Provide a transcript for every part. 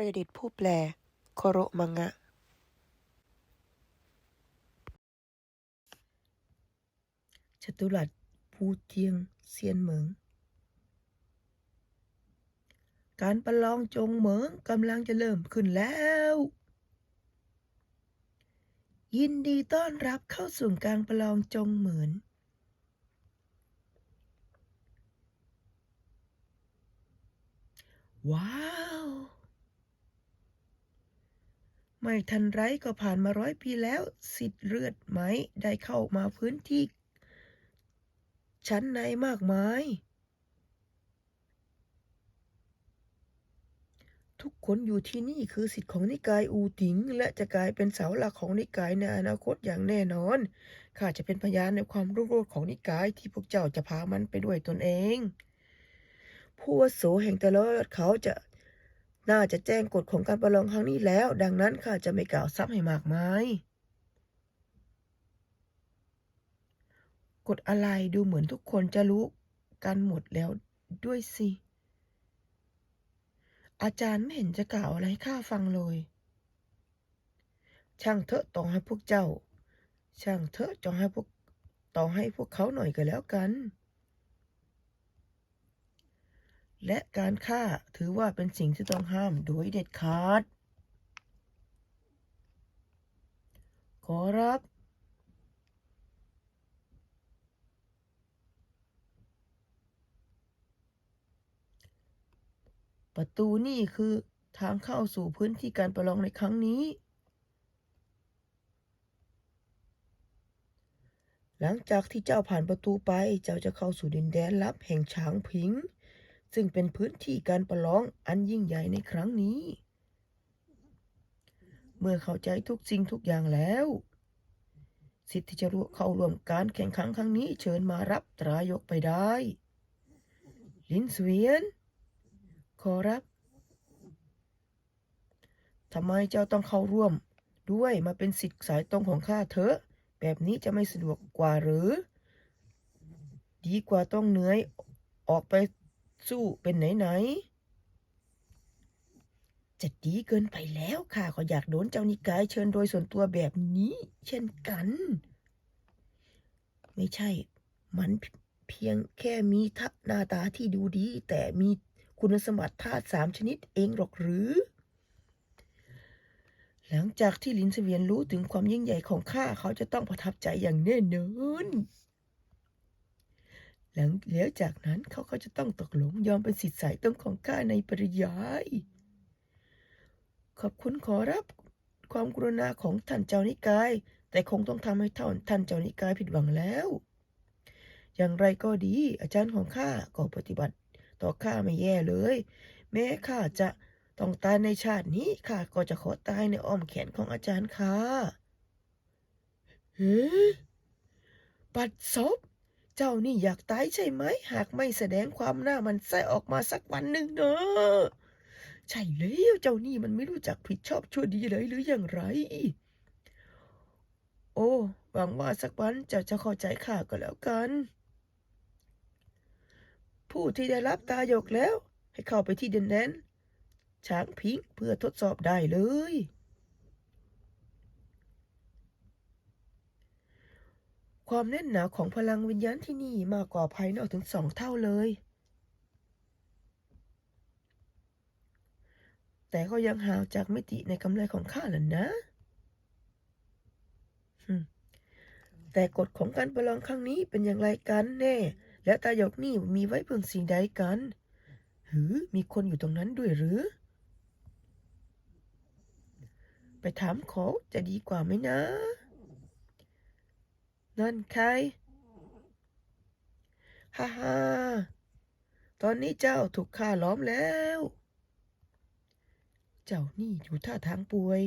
รดิตผู้แปล โคโรมังงะจตุรัสภูเทียงเซียนเหมิง การประลองจงเหมิงกำลังจะเริ่มขึ้นแล้ว ยินดีต้อนรับเข้าสู่การประลองจงเหมินว้าว ไม่ทันไรก็ผ่านมาร้อยปีแล้วสิทธิ์เลือดไหมได้เข้ามาพื้นที่ ชั้นในมากมาย ทุกคนอยู่ที่นี่คือสิทธิ์ของนิกายอูติง และจะกลายเป็นเสาหลักของนิกายในอนาคตอย่างแน่นอนข้าจะเป็นพยานในความรุ่งโรจน์ของนิกายที่พวกเจ้าจะพามันไปด้วยตนเอง ผู้วุโสแห่งต่ลอดเขาจะ น่าจะแจ้งกฎของการประลองครั้งนี้แล้ว ดังนั้นข้าจะไม่กล่าวซ้ำให้มากมายกฎอะไรดูเหมือนทุกคนจะรู้กันหมดแล้วด้วยสิ อาจารย์ไม่เห็นจะกล่าวอะไรให้ข้าฟังเลย ช่างเถอะต่อให้พวกเจ้า ช่างเถอะจองให้พวกต่อให้พวกเขาหน่อยก็แล้วกัน และการฆ่าถือว่าเป็นสิ่งที่ต้องห้ามโดยเด็ดขาด ขอรับ ประตูนี่คือทางเข้าสู่พื้นที่การประลองในครั้งนี้ หลังจากที่เจ้าผ่านประตูไป เจ้าจะเข้าสู่ดินแดนลับแห่งฉางผิง ซึ่งเป็นพื้นที่การประลองอันยิ่งใหญ่ในครั้งนี้ เมื่อเข้าใจทุกสิ่งทุกอย่างแล้ว สิทธิ์ที่จะร่วเข้าร่วมการแข่งขันครั้งนี้เชิญมารับตรายกไปได้ ลินสเวียน ขอรับทำไมเจ้าต้องเข้าร่วม ด้วยมาเป็นสิทธิ์สายตรงของข้าเถอะ แบบนี้จะไม่สะดวกกว่าหรือ ดีกว่าต้องเหนื่อยออกไป สู้เป็นไหนๆจะดีเกินไปแล้วข้าก็อยากโดนเจ้านิกายเชิญโดยส่วนตัวแบบนี้ เช่นกัน ไม่ใช่ มันเพียงแค่มีทัหน้าตาที่ดูดี แต่มีคุณสมบัติธาตุสามชนิดเองหรอกหรือ หลังจากที่ลินเสวียนรู้ถึงความยิ่งใหญ่ของข้าเขาจะต้องประทับใจอย่างแน่นอน หลังแล้วจากนั้นเขาก็จะต้องตกลงยอมเป็นสิทธิ์สายต้องของข้าในปริยาย ขอบคุณขอรับความกรุณาของท่านเจ้านิกาย แต่คงต้องทำให้ท่านท่านเจ้านิกายผิดหวังแล้ว อย่างไรก็ดี อาจารย์ของข้าก็ปฏิบัติ ต่อข้าไม่แย่เลย แม้ข้าจะต้องตายในชาตินี้ข้าก็จะขอตายในอ้อมแขนของอาจารย์ข้าเฮ้ปัดศพ เจ้านี่อยากตายใช่ไหม หากไม่แสดงความหน้ามันใส่ออกมาสักวันหนึ่งเนอะใช่แล้วเจ้านี่มันไม่รู้จักผิดชอบชั่วดีเลยหรืออย่างไร โอ้หวังว่าสักวันเจ้าจะเข้าใจข้าก็แล้วกัน ผู้ที่ได้รับตายกแล้ว ให้เข้าไปที่ดินแดนช้างพิงเพื่อทดสอบได้เลย ความแน่นหนาของพลังวิญญาณที่นี่มากกว่าภายนอกถึงสองเท่าเลย แต่ก็ยังห่างจากมิติในกำไรของข้าหละนะ แต่กฎของการประลองครั้งนี้เป็นอย่างไรกันแน่ และตายกนี่มีไว้เพื่อสิ่งใดกัน หือ มีคนอยู่ตรงนั้นด้วยหรือ ไปถามเขาจะดีกว่าไหมนะ นั่นใคร ฮ่าฮ่าตอนนี้เจ้าถูกฆ่าล้อมแล้ว เจ้านี่อยู่ท่าทางป่วย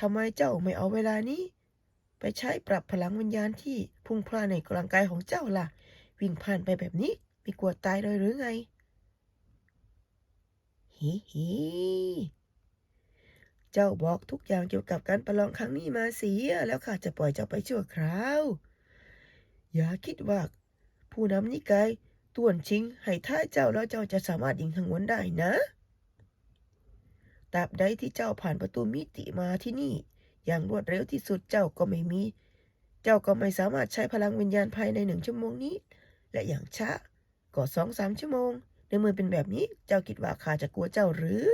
ทำไมเจ้าไม่เอาเวลานี้ ไปใช้ปรับพลังวิญญาณที่พุ่งพล่านในกลางกายของเจ้าล่ะ วิ่งผ่านไปแบบนี้ไม่กลัวตายเลยหรือไงฮิฮิ เจ้าบอกทุกอย่างเกี่ยวกับการประลองครั้งนี้มาเสียแล้วข้าจะปล่อยเจ้าไปชั่วคราว อย่าคิดว่า ผู้นำนิกายต้วนชิง ให้ท้าเจ้าแล้วเจ้าจะสามารถยิงทางวนได้นะตราบใดที่เจ้าผ่านประตูมิติมาที่นี่ อย่างรวดเร็วที่สุดเจ้าก็ไม่มี เจ้าก็ไม่สามารถใช้พลังวิญญาณภายในหนึ่งชั่วโมงนี้ และอย่างช้าก็สองสามชั่วโมง ในเมื่อเป็นแบบนี้เจ้าคิดว่าข้าจะกลัวเจ้าหรือ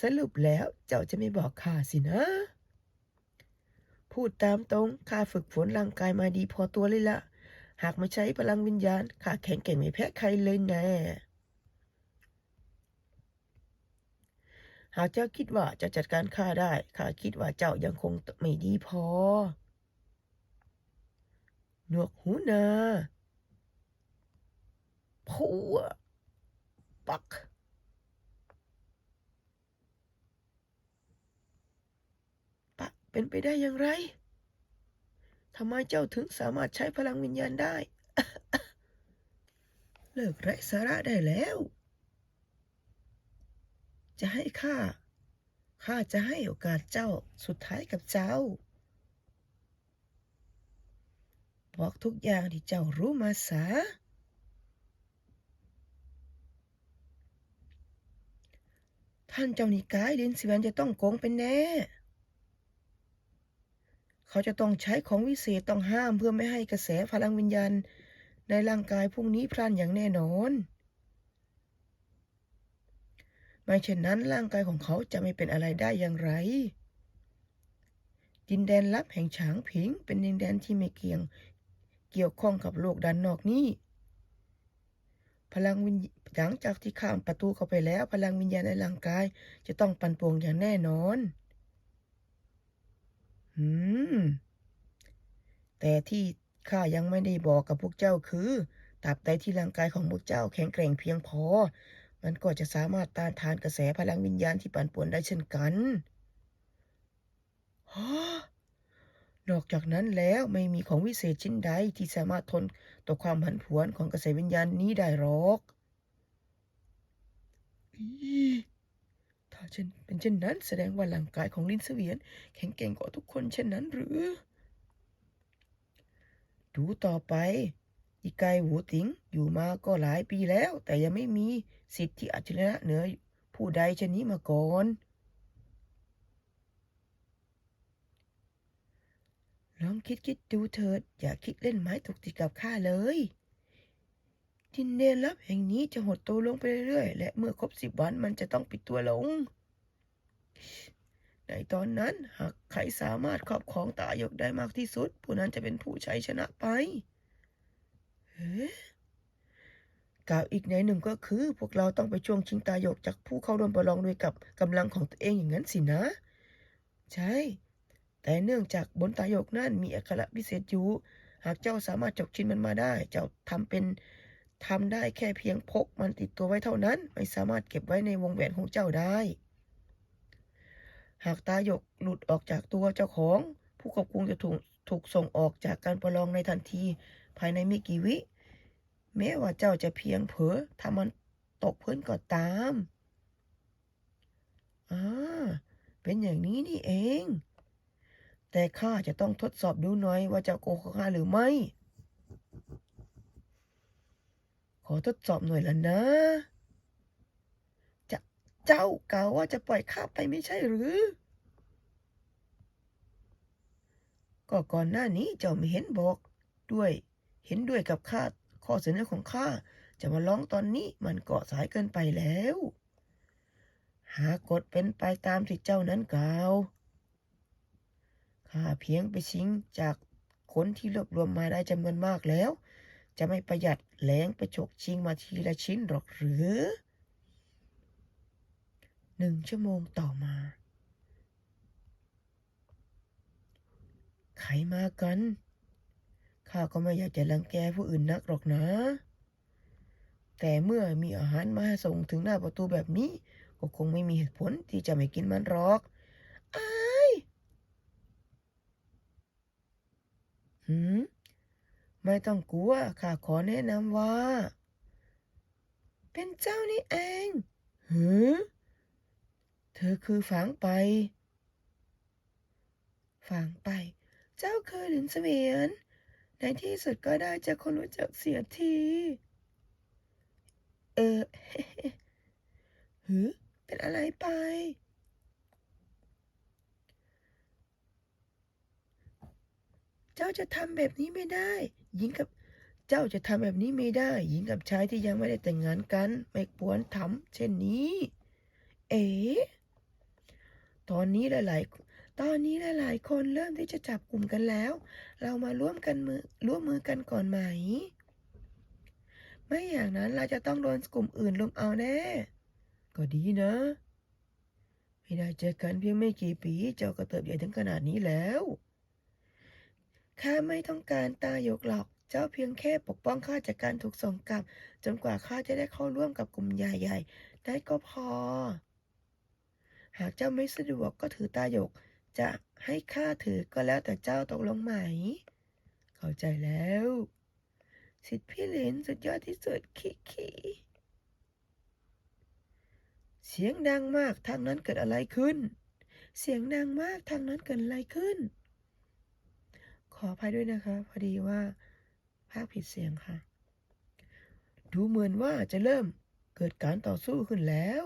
สรุปแล้วเจ้าจะไม่บอกข้าสินะ พูดตามตรงข้าฝึกฝนร่างกายมาดีพอตัวเลยละ หากมาใช้พลังวิญญาณข้าแข็งแกร่งไม่แพ้ใครเลยแน่หากเจ้าคิดว่าจะจัดการข้าได้ข้าคิดว่าเจ้ายังคงไม่ดีพอ หนวกหูนาพัวปัก ปะ เป็นไปได้อย่างไรทำไมเจ้าถึงสามารถใช้พลังวิญญาณได้ เลิกไร้สาระได้แล้ว จะให้ข้า ข้าจะให้โอกาสเจ้าสุดท้ายกับเจ้า บอกทุกอย่างที่เจ้ารู้มาซะท่านเจ้านิกายลินเสวียนจะต้องโกงเป็นแน่ เขาจะต้องใช้ของวิเศษต้องห้ามเพื่อไม่ให้กระแสพลังวิญญาณ ในร่างกายพวกนี้พลันอย่างแน่นอน ไม่เช่นนั้นร่างกายของเขาจะไม่เป็นอะไรได้อย่างไร ดินแดนลับแห่งฉางผิง เป็นดินแดนที่ไม่เกี่ยงเกี่ยวข้องกับโลกด้านนอกนี้ พลังวิญญหลังจากที่ข้ามประตูเข้าไปแล้ว พลังวิญญาณในร่างกายจะต้องปั่นป่วงอย่างแน่นอน อืม แต่ที่ข้ายังไม่ได้บอกกับพวกเจ้าคือตราบใดที่ร่างกายของพวกเจ้าแข็งแกร่งเพียงพอ มันก็จะสามารถต้านทานกระแสพลังวิญญาณที่ปั่นป่วนได้เช่นกันฮนอกจากนั้นแล้วไม่มีของวิเศษชิ้นใดที่สามารถทนต่อความผันผวนของกระแสวิญญาณนี้ได้หรอกอ ถ้าเช่นเป็นเช่นนั้นแสดงว่าร่างกายของลินเสวียน แข็งแกร่งกว่าทุกคนเช่นนั้นหรือ ดูต่อไป อีกายหูติงอยู่มาก็หลายปีแล้ว แต่ยังไม่มีสิทธิอัจฉริยะเหนือผู้ใดเช่นนี้มาก่อน ลองคิดคิดดูเถิด อย่าคิดเล่นไม้ตกติดกับข้าเลย ดินแดนลับแห่งนี้จะหดตัวลงไปเรื่อยๆ และเมื่อครบสิบวันมันจะต้องปิดตัวลง ในตอนนั้นหากใครสามารถครอบครองตายกได้มากที่สุด ผู้นั้นจะเป็นผู้ชัยชนะไปเฮ้กล่าวอีกในหนึ่งก็คือ พวกเราต้องไปช่วงชิงตายกจากผู้เข้าร่วมประลองด้วยกับกำลังของตัวเองอย่างนั้นสินะ ใช่ แต่เนื่องจากบนตายกนั่นมีอักขระพิเศษอยู่ หากเจ้าสามารถจกชินมันมาได้ เจ้าทำเป็น ทำได้แค่เพียงพกมันติดตัวไว้เท่านั้น ไม่สามารถเก็บไว้ในวงแหวนของเจ้าได้ หากตาหยกหลุดออกจากตัวเจ้าของ ผู้ควบคุมจะถูกถูกส่งออกจากการประลองในทันที ภายในไม่กี่วิ แม้ว่าเจ้าจะเพียงเผลอทำมันตกพื้นก็ตามอ่าเป็นอย่างนี้นี่เอง แต่ข้าจะต้องทดสอบดูหน่อยว่าเจ้าโกหกข้าหรือไม่ ขอทดสอบหน่อยละนะ จะเจ้ากล่าวว่าจะปล่อยข้าไปไม่ใช่หรือ ก็ก่อนหน้านี้เจ้าไม่เห็นบอกด้วย เห็นด้วยกับข้าข้อเสนอของข้าจะมาร้องตอนนี้มันเก็สายเกินไปแล้ว หากกฎเป็นไปตามที่เจ้านั้นกล่าวข้าเพียงไปชิงจากคนที่รวบรวมมาได้จำนวนมากแล้ว จะไม่ประหยัดแรงไปฉกชิงมาทีละชิ้นหรอกหรือหนึ่งชั่วโมงต่อมาใครมากัน ข้าก็ไม่อยากจะรังแกผู้อื่นนักหรอกนะ แต่เมื่อมีอาหารมาส่งถึงหน้าประตูแบบนี้ ก็คงไม่มีเหตุผลที่จะไม่กินมันหรอกอายหืม ไม่ต้องกลัวข้าขอแนะนำว่า เป็นเจ้านี่เองหือเธอคือฝางไปฝางไป เจ้าคือหลินเสวียน ในที่สุดก็ได้เจอคนรู้จักเสียที เออหือเป็นอะไรไป เจ้าจะทำแบบนี้ไม่ได้ หญิงกับเจ้าจะทำแบบนี้ไม่ได้ หญิงกับชายที่ยังไม่ได้แต่งงานกัน ไม่ควรทำเช่นนี้ เอ๋ตอนนี้หลายๆ ตอนนี้หลายๆ คนเริ่มที่จะจับกลุ่มกันแล้ว เรามาร่วมกันมือร่วมมือกันก่อนไหม ไม่อย่างนั้นเราจะต้องโดนกลุ่มอื่นลุมเอาแน่ ก็ดีนะไม่ได้เจอกันเพียงไม่กี่ปี เจ้าก็เติบใหญ่ถึงขนาดนี้แล้ว ข้าไม่ต้องการตายกหรอก เจ้าเพียงแค่ปกป้องข้าจากการถูกส่งกลับ จนกว่าข้าจะได้เข้าร่วมกับกลุ่มใหญ่ๆ ได้ก็พอ หากเจ้าไม่สะดวกก็ถือตายก จะให้ข้าถือก็แล้วแต่เจ้าตกลงไหม เข้าใจแล้ว สิทธิพี่หลินสุดยอดที่สุดคิคิเสียงดังมากทางนั้นเกิดอะไรขึ้น เสียงดังมากทางนั้นเกิดอะไรขึ้น ขออภัยด้วยนะคะ พอดีว่าภาคผิดเสียงค่ะ ดูเหมือนว่าจะเริ่มเกิดการต่อสู้ขึ้นแล้ว